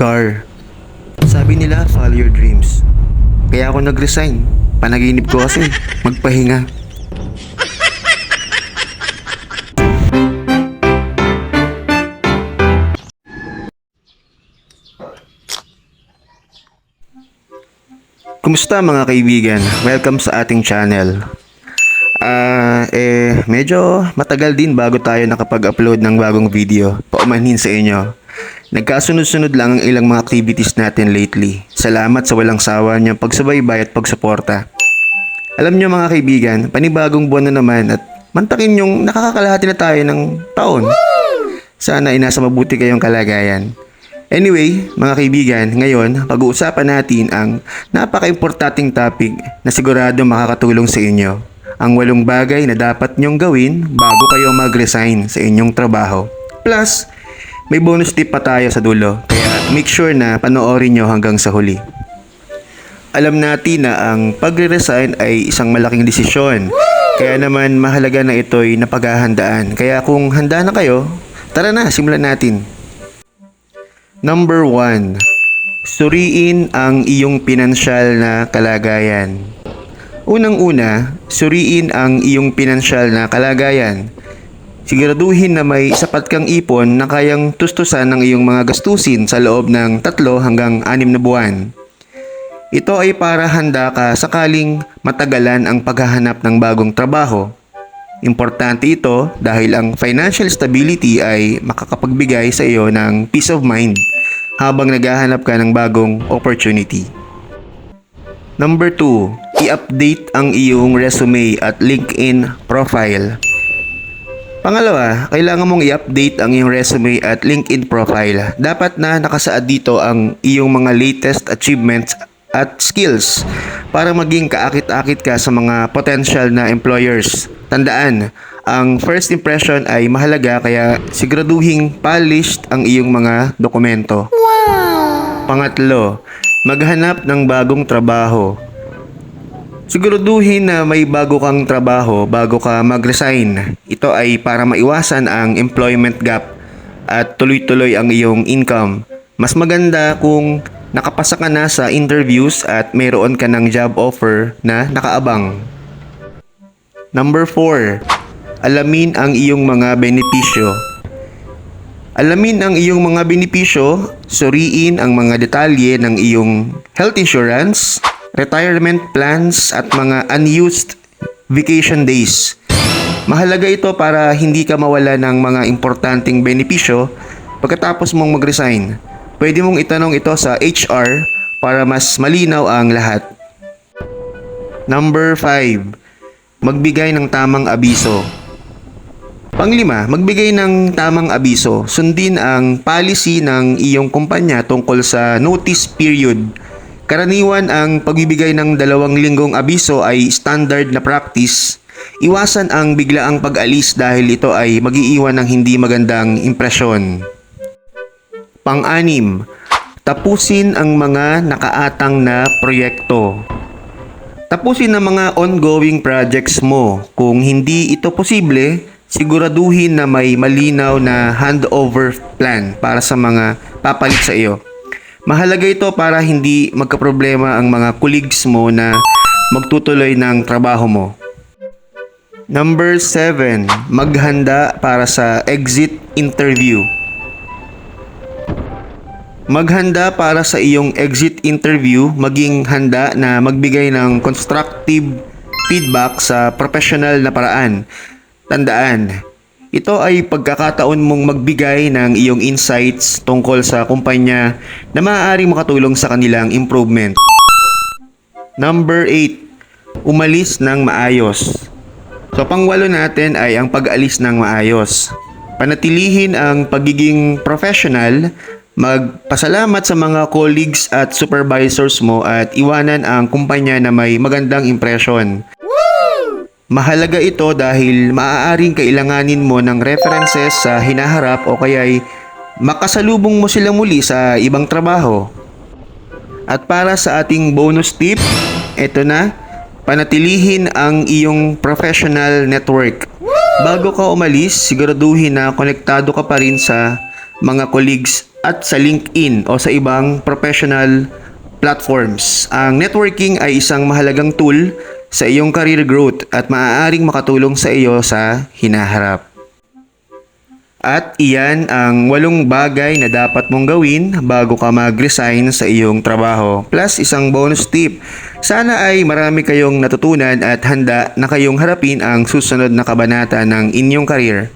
Car. Sabi nila, follow your dreams. Kaya ako nag-resign. Panaginip ko kasi, magpahinga. Kumusta mga kaibigan? Welcome sa ating channel. Ah, eh, medyo matagal din bago tayo nakapag-upload ng bagong video. Paumanhin sa inyo. Nagkasunod-sunod lang ang ilang mga activities natin lately. Salamat sa walang sawa niyong pagsubaybay at pagsuporta. Alam niyo mga kaibigan, panibagong buwan na naman at mantakin yung nakakakalahati na tayo ng taon. Sana ay nasa mabuti kayong kalagayan. Anyway, mga kaibigan, ngayon pag-uusapan natin ang napaka-importanting topic na sigurado makakatulong sa inyo. Ang walong bagay na dapat nyong gawin bago kayo mag-resign sa inyong trabaho. Plus, may bonus tip pa tayo sa dulo, kaya make sure na panoorin nyo hanggang sa huli. Alam natin na ang pagre-resign ay isang malaking desisyon. Kaya naman mahalaga na ito'y napaghahandaan. Kaya kung handa na kayo, tara na, simulan natin. Number 1. Suriin ang iyong pinansyal na kalagayan. Unang-una, suriin ang iyong pinansyal na kalagayan. Siguraduhin na may sapat kang ipon na kayang tustusan ng iyong mga gastusin sa loob ng tatlo hanggang anim na buwan. Ito ay para handa ka sakaling matagalan ang paghahanap ng bagong trabaho. Importante ito dahil ang financial stability ay makakapagbigay sa iyo ng peace of mind habang naghahanap ka ng bagong opportunity. Number 2, i-update ang iyong resume at LinkedIn profile. Pangalawa, kailangan mong i-update ang iyong resume at LinkedIn profile. Dapat na nakasaad dito ang iyong mga latest achievements at skills para maging kaakit-akit ka sa mga potential na employers. Tandaan, ang first impression ay mahalaga kaya siguraduhing polished ang iyong mga dokumento. Pangatlo, maghanap ng bagong trabaho. Siguraduhin na may bago kang trabaho bago ka mag-resign. Ito ay para maiwasan ang employment gap at tuloy-tuloy ang iyong income. Mas maganda kung nakapasa ka na sa interviews at mayroon ka ng job offer na nakaabang. Number 4. Alamin ang iyong mga benepisyo. Alamin ang iyong mga benepisyo, suriin ang mga detalye ng iyong health insurance, retirement plans at mga unused vacation days. Mahalaga ito para hindi ka mawala ng mga importanteng benepisyo pagkatapos mong mag-resign. Pwede mong itanong ito sa HR para mas malinaw ang lahat. Number 5. Magbigay ng tamang abiso. Panglima, magbigay ng tamang abiso. Sundin ang policy ng iyong kumpanya tungkol sa notice period. Karaniwan ang pagbibigay ng dalawang linggong abiso ay standard na practice. Iwasan ang biglaang pag-alis dahil ito ay magiiwan ng hindi magandang impresyon. Pang-anim, tapusin ang mga nakaatang na proyekto. Tapusin ang mga ongoing projects mo. Kung hindi ito posible, siguraduhin na may malinaw na handover plan para sa mga papalit sa iyo. Mahalaga ito para hindi magkaproblema ang mga colleagues mo na magtutuloy ng trabaho mo. Number 7, maghanda para sa exit interview. Maghanda para sa iyong exit interview, maging handa na magbigay ng constructive feedback sa professional na paraan. Tandaan, ito ay pagkakataon mong magbigay ng iyong insights tungkol sa kumpanya na maaaring makatulong sa kanilang improvement. Number 8, umalis ng maayos. So pangwalo natin ay ang pag-alis ng maayos. Panatilihin ang pagiging professional, magpasalamat sa mga colleagues at supervisors mo at iwanan ang kumpanya na may magandang impression. Mahalaga ito dahil maaaring kailanganin mo ng references sa hinaharap o kaya'y makasalubong mo sila muli sa ibang trabaho. At para sa ating bonus tip, eto na, panatilihin ang iyong professional network. Bago ka umalis, siguraduhin na konektado ka pa rin sa mga colleagues at sa LinkedIn o sa ibang professional platforms. Ang networking ay isang mahalagang tool sa iyong career growth at maaaring makatulong sa iyo sa hinaharap. At iyan ang walong bagay na dapat mong gawin bago ka mag-resign sa iyong trabaho. Plus isang bonus tip. Sana ay marami kayong natutunan at handa na kayong harapin ang susunod na kabanata ng inyong career.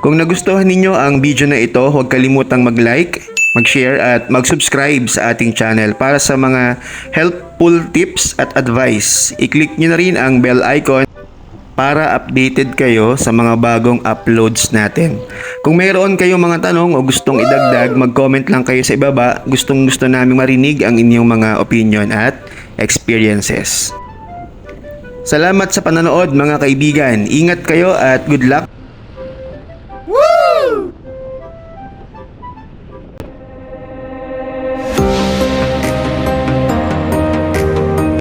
Kung nagustuhan ninyo ang video na ito, huwag kalimutang mag-like, mag-share at mag-subscribe sa ating channel para sa mga helpful tips at advice. I-click nyo na rin ang bell icon para updated kayo sa mga bagong uploads natin. Kung mayroon kayong mga tanong o gustong idagdag, mag-comment lang kayo sa ibaba. Gustong gusto namin marinig ang inyong mga opinion at experiences. Salamat sa panonood mga kaibigan. Ingat kayo at good luck